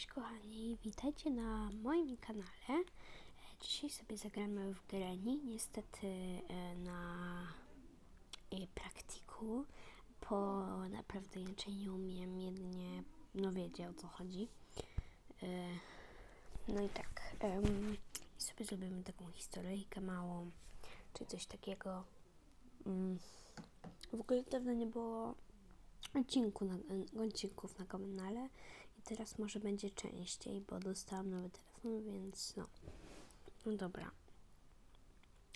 Cześć kochani, witajcie na moim kanale. Dzisiaj sobie zagramy w Greni, niestety e, na e, praktiku, bo naprawdę inaczej nie umiem, jedynie no wiecie o co chodzi. E, No i tak, em, sobie zrobimy taką historyjkę małą, czy coś takiego. Mm, W ogóle dawno nie było odcinku na, odcinków na kanale i teraz może będzie częściej, bo dostałam nowy telefon, więc no. No dobra.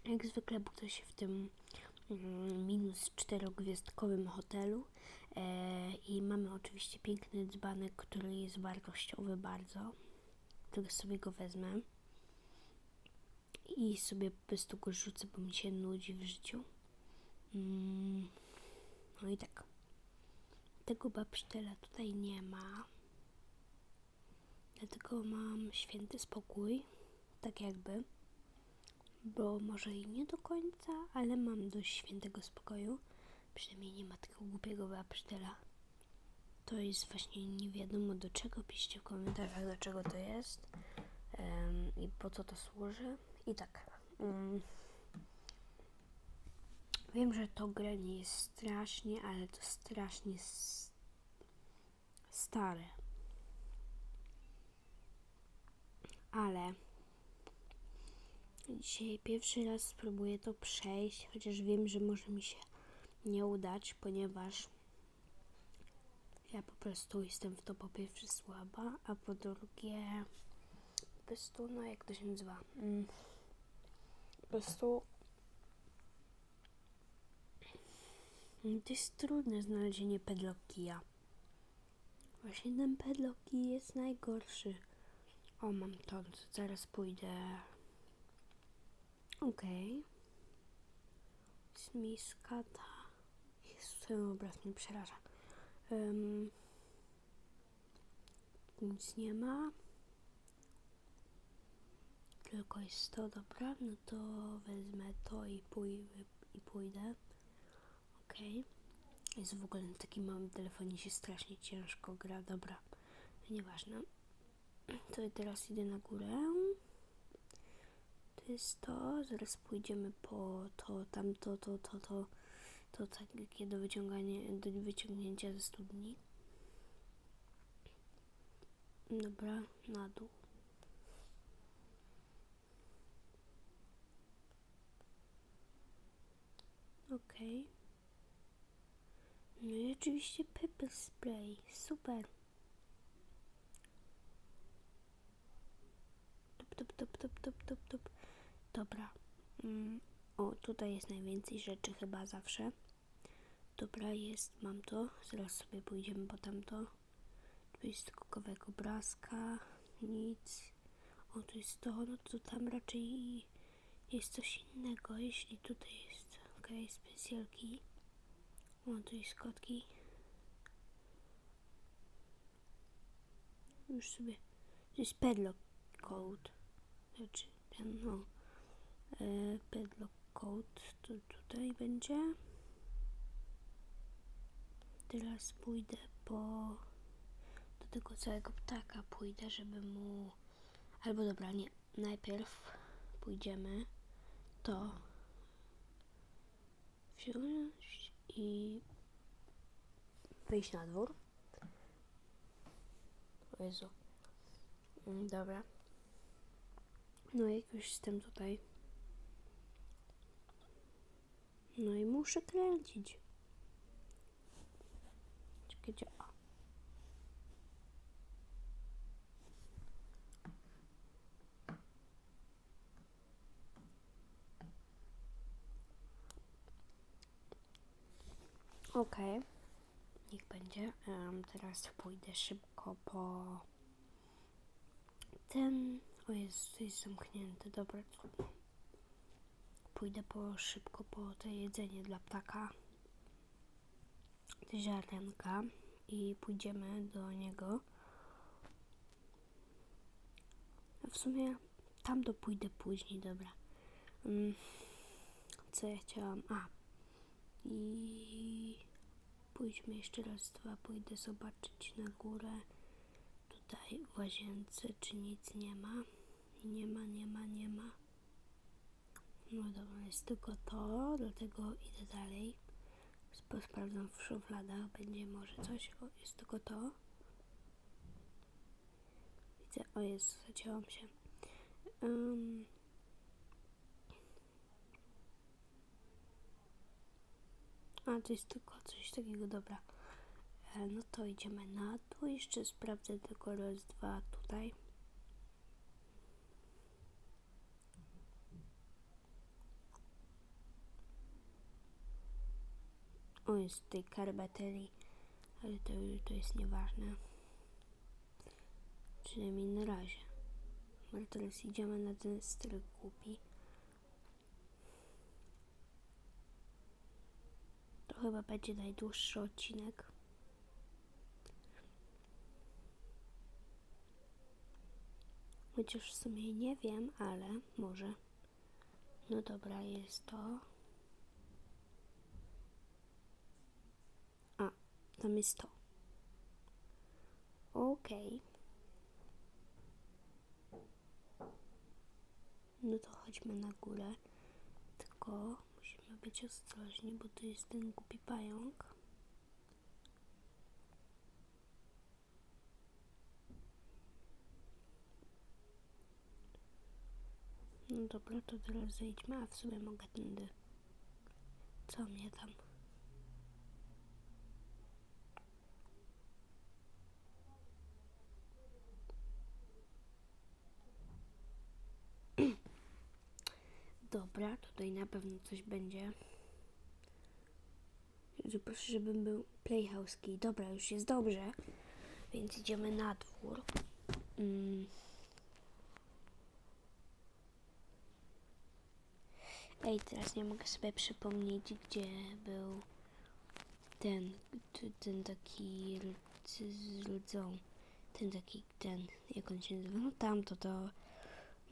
Jak zwykle budzę się w tym mm, minus czterogwiazdkowym hotelu e, i mamy oczywiście piękny dzbanek, który jest wartościowy bardzo, który sobie go wezmę i sobie po prostu go rzucę, bo mi się nudzi w życiu. Mm, no i tak. Tego babsztela tutaj nie ma. Dlatego mam święty spokój, tak jakby. Bo może i nie do końca, ale mam dość świętego spokoju. Przynajmniej nie ma takiego głupiego babsztela. To jest właśnie nie wiadomo do czego. Piszcie w komentarzach do czego to jest em, i po co to służy. I tak. mm, Wiem, że to grę nie jest strasznie, ale to strasznie stare. Ale dzisiaj pierwszy raz spróbuję to przejść, chociaż wiem, że może mi się nie udać, ponieważ ja po prostu jestem w to po pierwsze słaba, a po drugie po prostu, no jak to się nazywa? Mm, po prostu Mm, To jest trudne znalezienie pedlokija. Właśnie ten pedloki jest najgorszy. O, mam to, to zaraz pójdę. Okej. Okay. Miskata. Jezu, ten obraz mnie przeraża. Um, nic nie ma. Tylko jest to, dobra, no to wezmę to i, pój i pójdę. Okej. Jest w ogóle na takim małym telefonie się strasznie ciężko gra. Dobra, nieważne. To teraz idę na górę. To jest to. Zaraz pójdziemy po to, tamto, to, to, to. To takie do wyciągania, do wyciągnięcia ze studni. Dobra, na dół. Okej. No i oczywiście pepper spray. Super. Top, top, top, top, top, top. Dobra. Mm. O, tutaj jest najwięcej rzeczy chyba zawsze. Dobra, jest, mam to. Zaraz sobie pójdziemy po tamto. Tu jest tylko kawałek obrazka. Nic. O, tu jest to, no to tam raczej jest coś innego, jeśli tutaj jest, okay, specjalki. O, tu jest kotki. Już sobie. To jest padlock code. Znaczy, ten, no. E, padlock code to tutaj będzie. Teraz pójdę po. Do tego całego ptaka pójdę, żeby mu. Albo dobra, nie. Najpierw pójdziemy to wziąć i wyjść na dwór. O Jezu. Mm, Dobra. No jak już jestem tutaj. No i muszę kręcić. Czekajcie. Okej. Niech będzie. Em, teraz pójdę szybko po ten. O jest, jest zamknięty. Dobra. Pójdę po szybko po to jedzenie dla ptaka. Te ziarenka. I pójdziemy do niego. A w sumie tam do pójdę później, dobra. Mm, co ja chciałam? A. I pójdźmy jeszcze raz dwa, pójdę zobaczyć na górę. Tutaj w łazience, czy nic nie ma. Nie ma, nie ma, nie ma. No dobra, jest tylko to, dlatego idę dalej. Sp- Sprawdzam w szufladach, będzie może coś. O, jest tylko to. Widzę, o jest, zacięłam się. Ym. A, to jest tylko coś takiego, dobra. E, No to idziemy na dół. Jeszcze sprawdzę tylko raz, dwa tutaj. O, jest tej karbaterii, ale to, to jest nieważne. Przynajmniej na razie. Ale teraz idziemy na ten styl głupi. To chyba będzie najdłuższy odcinek. Chociaż w sumie nie wiem, ale może. No dobra, jest to. A, tam jest to. Okej. No to chodźmy na górę. Tylko musimy być ostrożni, bo tu jest ten głupi pająk. No dobra, to teraz zejdźmy, a w sumie mogę tędy. Co mnie tam? Dobra, tutaj na pewno coś będzie. Jezu, proszę, żebym był playhouse'ki. Dobra, już jest dobrze. Więc idziemy na dwór. Mm. Ej, teraz nie mogę sobie przypomnieć, gdzie był ten, ten taki z rdzą. Ten taki, ten, jak on się nazywa? No tamto to...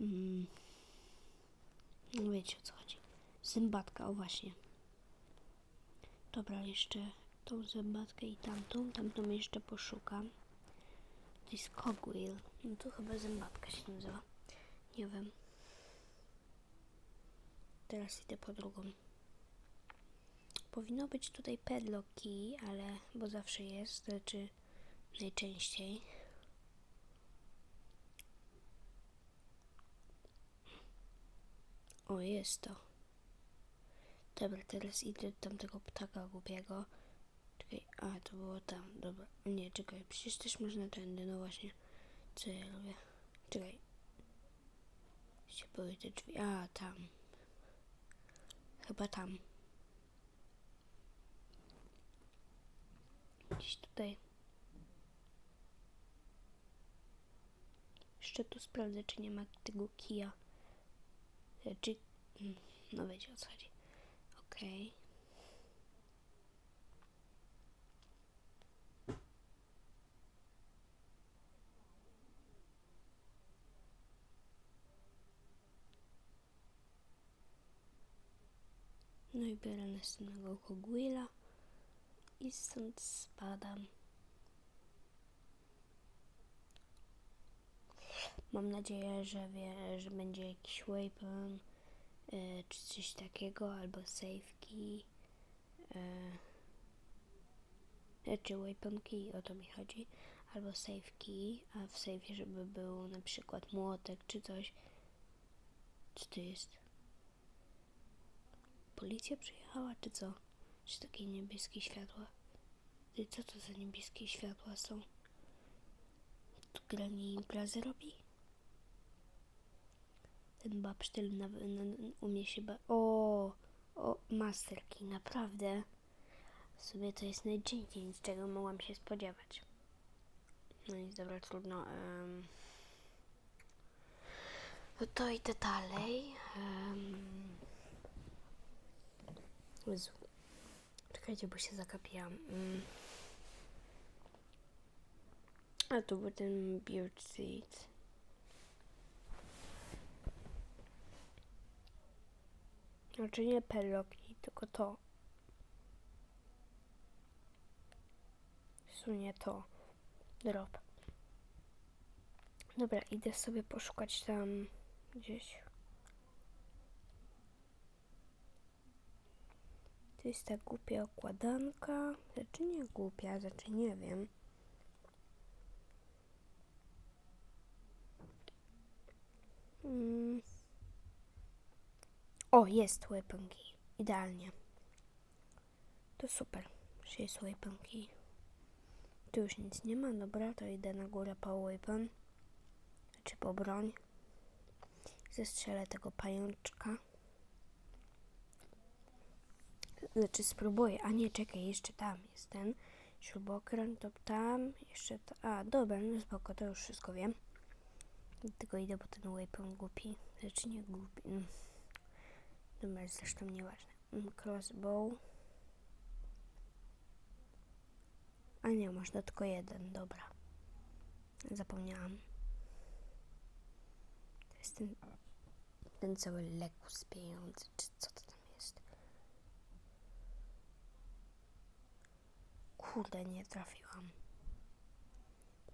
Mm, no wiecie o co chodzi. Zębatka, o właśnie. Dobra, jeszcze tą zębatkę i tamtą. Tamtą jeszcze poszukam. To jest cogwheel. No to chyba zębatka się nazywa. Nie wiem. Teraz idę po drugą. Powinno być tutaj padlock key, ale bo zawsze jest, znaczy najczęściej. O, jest to. Dobra, teraz idę do tamtego ptaka głupiego. Czekaj, a to było tam, dobra. Nie, czekaj, przecież też można tędy, no właśnie. Co ja robię? Czekaj. Gdzie były te drzwi? A, tam. Chyba tam. Gdzieś tutaj. Jeszcze tu sprawdzę, czy nie ma tego kija. Czy... mm, No wiecie o co chodzi. Okej. No i biorę następnego kogwilla i stąd spadam. Mam nadzieję, że wie, że będzie jakiś weapon y, czy coś takiego, albo save key. Y, czy weapon key, o to mi chodzi. Albo save key, a w save żeby był na przykład młotek czy coś. Co to jest? Policja przyjechała, czy co? Czy takie niebieskie światła? Ty, co to za niebieskie światła są? Tu granie imprezy robi? Ten babsztyl na, na, umie się ba... O, o, masterki, naprawdę. W sumie to jest najdzięciej, nic czego mogłam się spodziewać. No nic, dobra, trudno. No to idę dalej. Jezu. Czekajcie, bo się zakapiłam. Mm. A tu był ten beard seed. Znaczy nie peloki, tylko to. W sumie to. Drop. Dobra, idę sobie poszukać tam gdzieś. To jest ta głupia okładanka. Znaczy nie głupia, znaczy nie wiem. Mm. O, jest weapon key. Idealnie. To super, że jest weapon key. Tu już nic nie ma, dobra, to idę na górę po weapon. Czy po broń. Zestrzelę tego pajączka. Znaczy spróbuję. A nie, czekaj, jeszcze tam jest ten śrubokręt, to tam, jeszcze ta... A, dobra, no spoko, to już wszystko wiem. Tylko idę po ten weapon głupi. Znaczy nie głupi. mm. Dobra, zresztą nieważne. Mm, Crossbow. A nie, można tylko jeden, dobra. Zapomniałam. To jest ten, ten cały lekus pieniądze, czy co to tam jest? Kurde, nie trafiłam.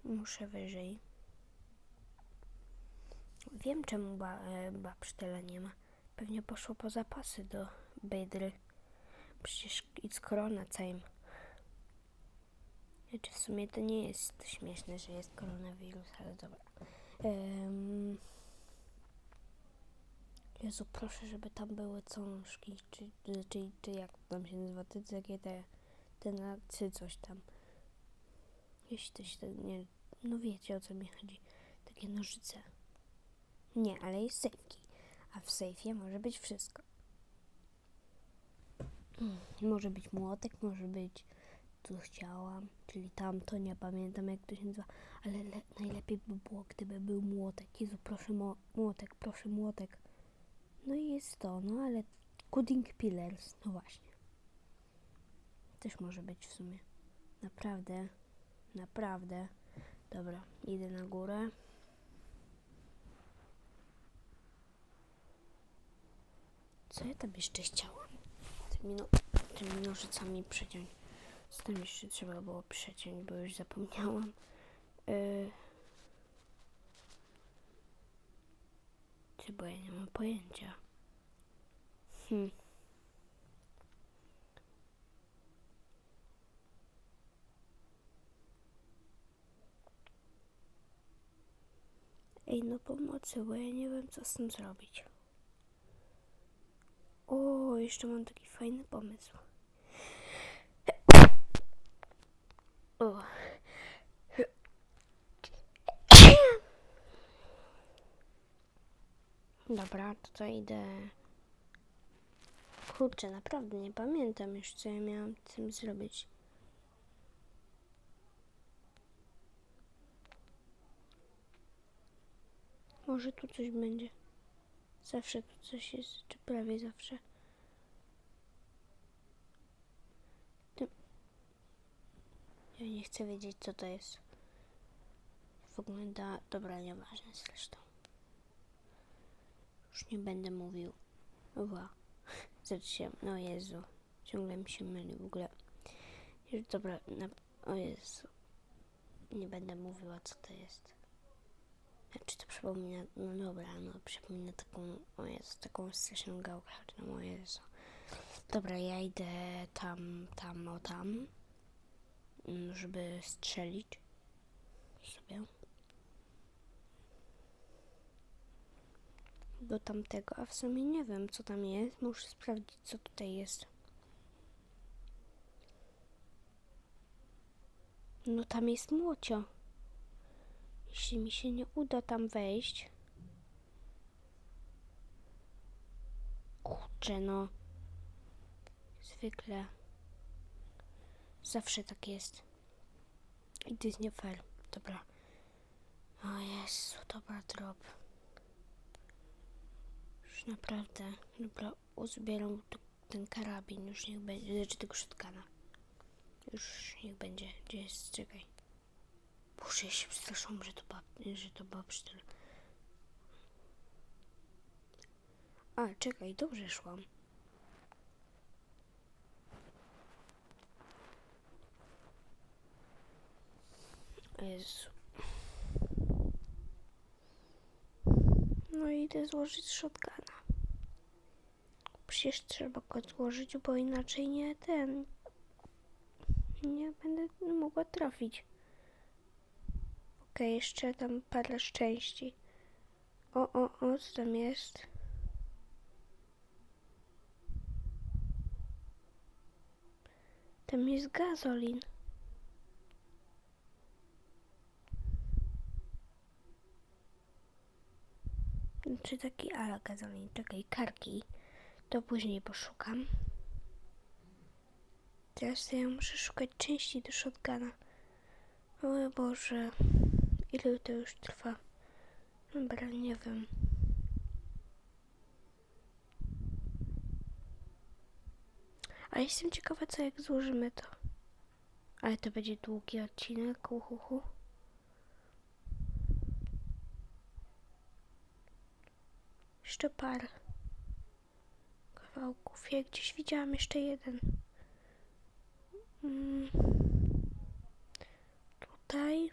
Muszę wyżej. Wiem, czemu ba, e, babsz tyle nie ma. Pewnie poszło po zapasy do Bydry. Przecież it's corona time. Znaczy w sumie to nie jest śmieszne, że jest koronawirus, ale dobra. Um, Jezu, proszę, żeby tam były cążki, czy, czy, czy jak tam się nazywa, te takie te, te na cy coś tam. Jeśli to się, tak nie, no wiecie o co mi chodzi. Takie nożyce. Nie, ale jest sejfki. A w sejfie może być wszystko. Mm, Może być młotek, może być tu chciałam, czyli tamto, nie pamiętam jak to się nazywa, ale le- najlepiej by było, gdyby był młotek. Jezu, proszę młotek, proszę młotek. No i jest to, no ale Gooding Pillars, no właśnie. Też może być w sumie. Naprawdę, naprawdę. Dobra, idę na górę. Co ja tam jeszcze chciałam? Tymi, no, tymi nożycami przeciąć. Co tam jeszcze trzeba było przeciąć, bo już zapomniałam. Yy... Czy bo ja nie mam pojęcia. Hmm. Ej, no pomocy, bo ja nie wiem, co z tym zrobić. O, jeszcze mam taki fajny pomysł. O. Dobra, to idę. Kurczę, naprawdę nie pamiętam już, co ja miałam tym zrobić. Może tu coś będzie. Zawsze tu coś jest, czy prawie zawsze. Ja nie chcę wiedzieć, co to jest. Wygląda... Dobra, nieważne zresztą. Już nie będę mówił. Ła. Zobaczcie, o Jezu. Ciągle mi się myli w ogóle. Już dobra, na... o Jezu. Nie będę mówiła, co to jest. Czy to przypomina, no dobra, no przypomina taką, o Jezu, taką straszną gałkę, no o Jezu. Dobra, ja idę tam, tam, o tam, mm, żeby strzelić sobie. Do tamtego, a w sumie nie wiem, co tam jest. Muszę sprawdzić, co tutaj jest. No tam jest młocio. Jeśli mi się nie uda tam wejść. Kurczę, no. Zwykle. Zawsze tak jest. I to jest nie fair. Dobra. O Jezu, dobra drop. Już naprawdę. Dobra, uzbieram ten karabin. Już niech będzie. Znaczy tego szytkana. Już niech będzie. Gdzie jest? Czekaj. Boże, ja się przestraszyłam, że to bab, że to babsztyl. A, czekaj, dobrze szłam. Jezu. No i idę złożyć shotguna. Przecież trzeba go złożyć, bo inaczej nie ten. Nie będę mogła trafić. Okej, jeszcze tam parę szczęści. O, o, o, co tam jest? Tam jest gazolin. Czy taki ala gazolin, czekaj, karki. To później poszukam. Teraz ja muszę szukać części do shotguna. O Boże, ile to już trwa? Dobra, nie wiem. A jestem ciekawa, co jak złożymy to. Ale to będzie długi odcinek, uhuhu. Jeszcze parę kawałków. Ja gdzieś widziałam jeszcze jeden. Mm. Tutaj.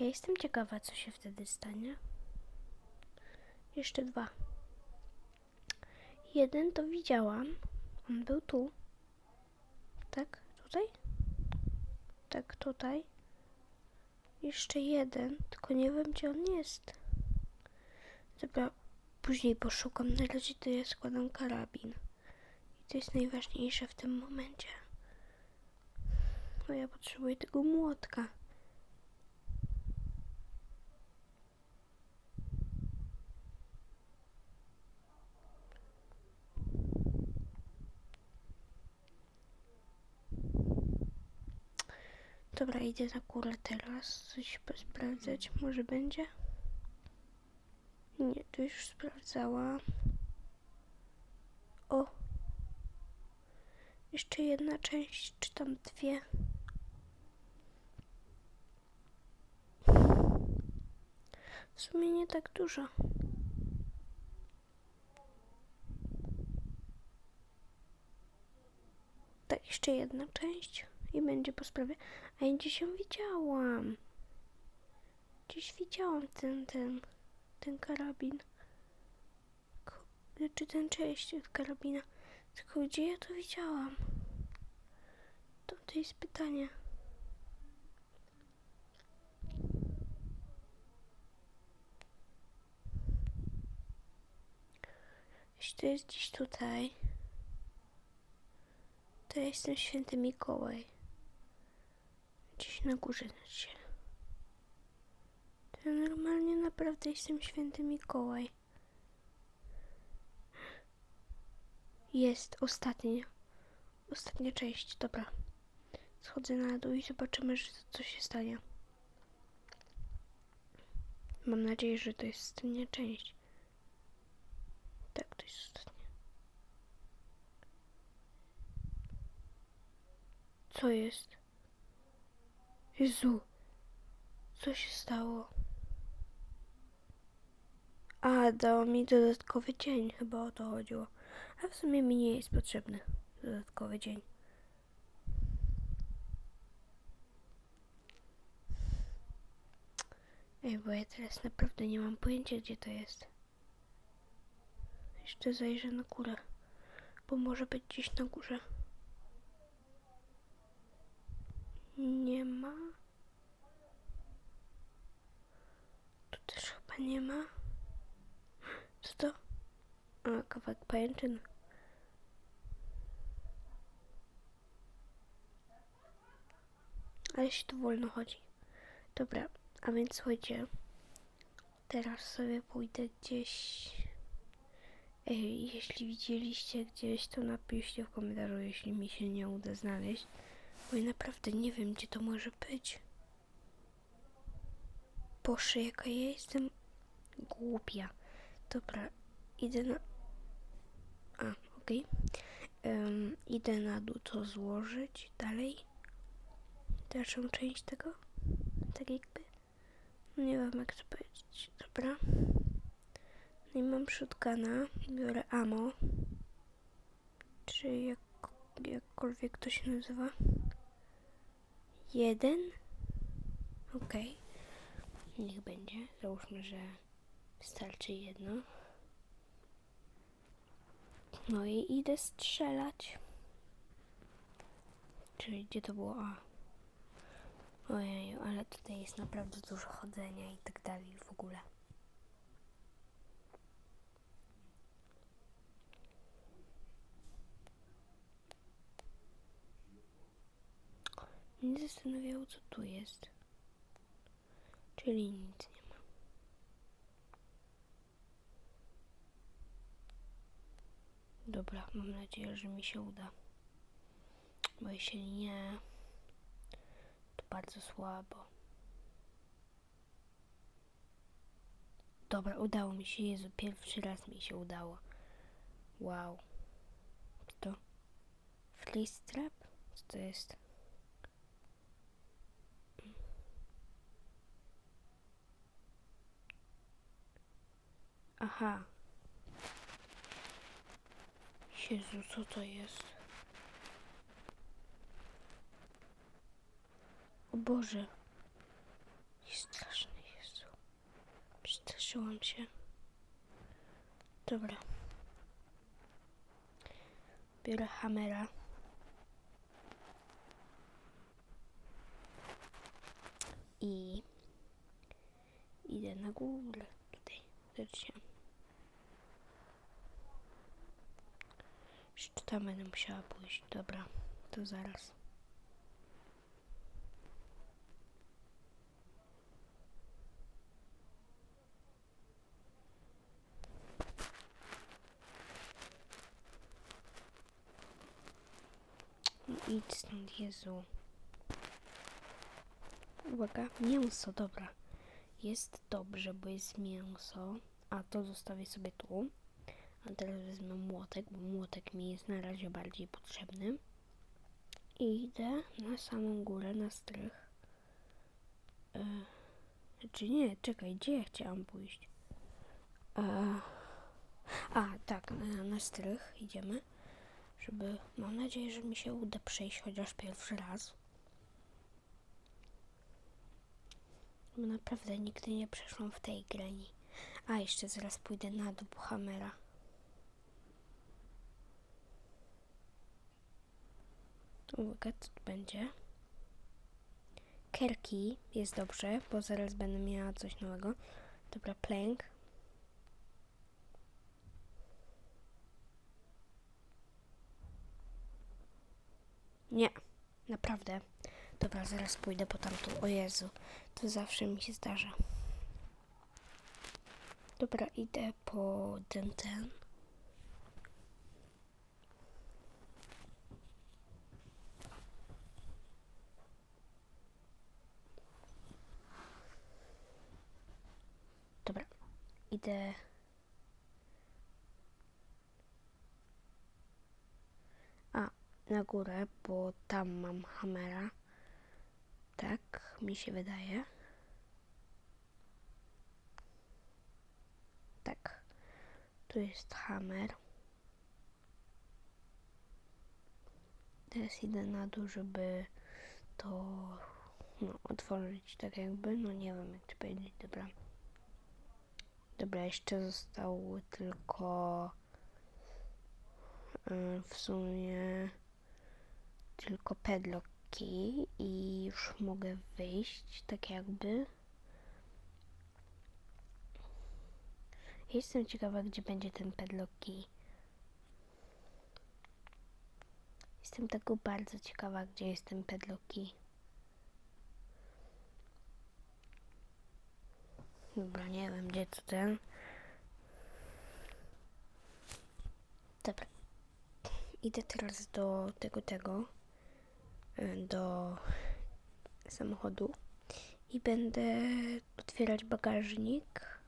Ja jestem ciekawa, co się wtedy stanie. Jeszcze dwa. Jeden to widziałam. On był tu. Tak? Tutaj? Tak, tutaj. Jeszcze jeden, tylko nie wiem, gdzie on jest. Dobra, później poszukam. Na razie to ja składam karabin. I to jest najważniejsze w tym momencie. No ja potrzebuję tego młotka. Dobra, idę na górę teraz. Coś sprawdzać. Może będzie? Nie, tu już sprawdzała. O! Jeszcze jedna część, czy tam dwie. W sumie nie tak dużo. Tak, jeszcze jedna część i będzie po sprawie. A ja gdzieś ją widziałam. Gdzieś widziałam ten, ten, ten karabin. Czy ten część od karabina. Tylko gdzie ja to widziałam? To, to jest pytanie. Jeśli to jest gdzieś tutaj, to ja jestem święty Mikołaj. Gdzieś na górze znaczy. To ja normalnie naprawdę jestem święty Mikołaj. Jest ostatnia. Ostatnia część, dobra. Schodzę na dół i zobaczymy, że co się stanie. Mam nadzieję, że to jest ostatnia część. Tak, to jest ostatnia. Co jest? Jezu, co się stało? A, dało mi dodatkowy dzień, chyba o to chodziło. A w sumie mi nie jest potrzebny dodatkowy dzień. Ej, bo ja teraz naprawdę nie mam pojęcia, gdzie to jest. Jeszcze zajrzę na górę, bo może być gdzieś na górze. Nie ma. Tu też chyba nie ma. Co to? A, kawałek pajęczyny. Ale się tu wolno chodzi. Dobra, a więc słuchajcie. Teraz sobie pójdę gdzieś. Ej, jeśli widzieliście gdzieś, to napiszcie w komentarzu, jeśli mi się nie uda znaleźć. Bo ja naprawdę nie wiem, gdzie to może być. Boże, jaka ja jestem głupia. Dobra, idę na... A, okej. Em, idę na dół to złożyć. Dalej. Dalszą część tego. Tak jakby. Nie wiem, jak to powiedzieć. Dobra. No i mam shotguna. Biorę ammo. Czy jak... jakkolwiek to się nazywa. Jeden. Okej. Niech będzie. Załóżmy, że wystarczy jedno. No i idę strzelać. Czyli gdzie to było? A. Ojeju, ale tutaj jest naprawdę dużo chodzenia i tak dalej w ogóle. Mnie zastanawiało, co tu jest. Czyli nic nie ma. Dobra, mam nadzieję, że mi się uda. Bo jeśli nie, to bardzo słabo. Dobra, udało mi się. Jezu, pierwszy raz mi się udało. Wow. Co to? Fleece trap? Co to jest? Aha. Jezu, co to jest? O Boże. Jest straszny, Jezu. Przestraszyłam się. Dobra. Biorę hamera. I idę na górę. Tutaj, zobaczcie. Jeszcze tam będę musiała pójść. Dobra, to zaraz. No Idź stąd, Jezu. Uwaga, mięso, dobra. Jest dobrze, bo jest mięso. A to zostawię sobie tu. A teraz wezmę młotek, bo młotek mi jest na razie bardziej potrzebny. I idę na samą górę, na strych. E, czy nie? Czekaj, gdzie ja chciałam pójść? E, a, tak, na, na strych idziemy. Żeby, mam nadzieję, że mi się uda przejść chociaż pierwszy raz. Bo naprawdę nigdy nie przeszłam w tej grani. A, jeszcze zaraz pójdę na dół Hamera. Uwaga, co tu będzie? Kerki jest dobrze, bo zaraz będę miała coś nowego. Dobra, plank. Nie, naprawdę. Dobra, zaraz pójdę po tamtą. O Jezu, to zawsze mi się zdarza. Dobra, idę po ten, ten. Dobra, idę. A, na górę, bo tam mam hamera. Tak, mi się wydaje. Tak, tu jest hammer. Teraz idę na dół, żeby to no, otworzyć tak jakby, no nie wiem jak to powiedzieć, dobra. Dobra, jeszcze zostały tylko y, w sumie tylko pedloki i już mogę wyjść, tak jakby. Jestem ciekawa, gdzie będzie ten pedlock key. Jestem tego bardzo ciekawa, gdzie jest ten pedlock Dobra, nie wiem, gdzie to ten. Dobra. Idę teraz do tego, tego, y, do samochodu i będę otwierać bagażnik,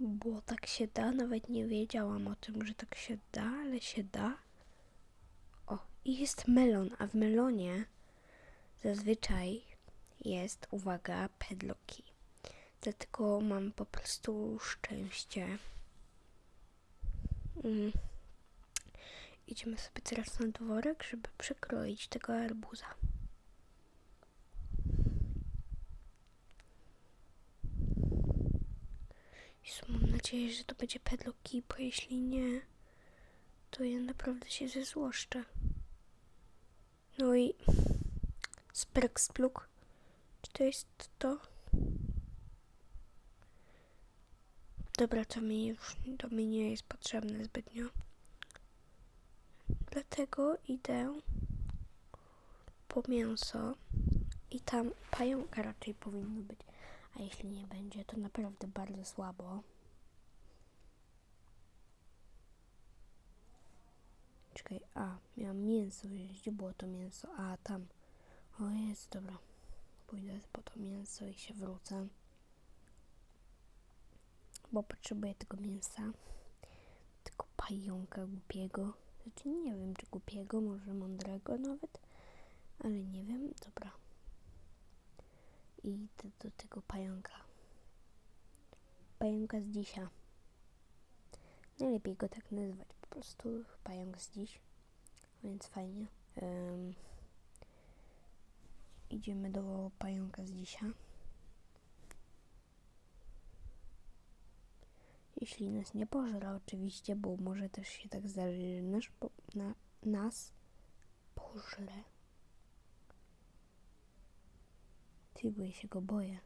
bo tak się da. Nawet nie wiedziałam o tym, że tak się da, ale się da. O, i jest melon, a w melonie zazwyczaj jest, uwaga, pedloki. Dlatego mam po prostu szczęście. Mm. idziemy sobie teraz na dworek, żeby przekroić tego arbuza. Jezu, mam nadzieję, że to będzie pedloki, bo jeśli nie, to ja naprawdę się zezłoszczę. No i Sperkspluk. Czy to jest to? Dobra, to mi już to mi nie jest potrzebne zbytnio. Dlatego idę po mięso i tam pająka raczej powinno być. A jeśli nie będzie, to naprawdę bardzo słabo. Czekaj, a, miałam mięso. Gdzie było to mięso? A, tam. O, jest, dobra. Pójdę po to mięso i się wrócę. Bo potrzebuję tego mięsa. Tego pająka głupiego. Znaczy nie wiem, czy głupiego, może mądrego nawet. Ale nie wiem, dobra. I idę do tego pająka. Pająka z dzisiaj. Najlepiej go tak nazywać. Po prostu pająk z dziś. Więc fajnie. Em, idziemy do pająka z dzisiaj. Jeśli nas nie pożera oczywiście, bo może też się tak zdarzyć, że nasz po, na, nas pożre. Ty, bo ja się go boję.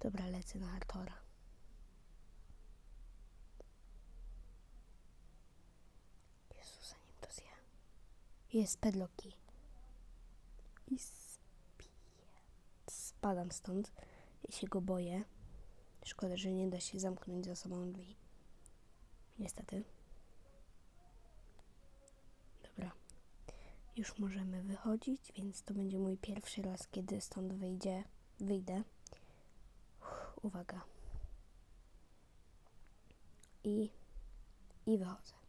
Dobra, lecę na Artora. Jezu, zanim to zje. Jest pedloki. I. Spadam stąd. Ja się go boję. Szkoda, że nie da się zamknąć za sobą drzwi. Niestety. Dobra. Już możemy wychodzić, więc to będzie mój pierwszy raz, kiedy stąd wyjdzie, wyjdę. Uff, uwaga. I, i wychodzę.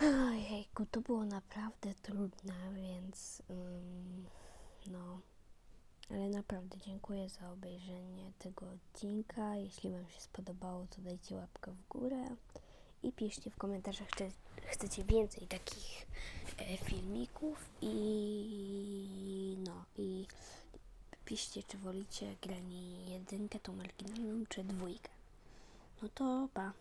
Ojejku, to było naprawdę trudne, więc ym, no. Ale naprawdę dziękuję za obejrzenie tego odcinka. Jeśli Wam się spodobało, to dajcie łapkę w górę i piszcie w komentarzach, czy chcecie więcej takich e, filmików i no i piszcie, czy wolicie granie jedynkę, tą oryginalną, czy dwójkę. No to pa.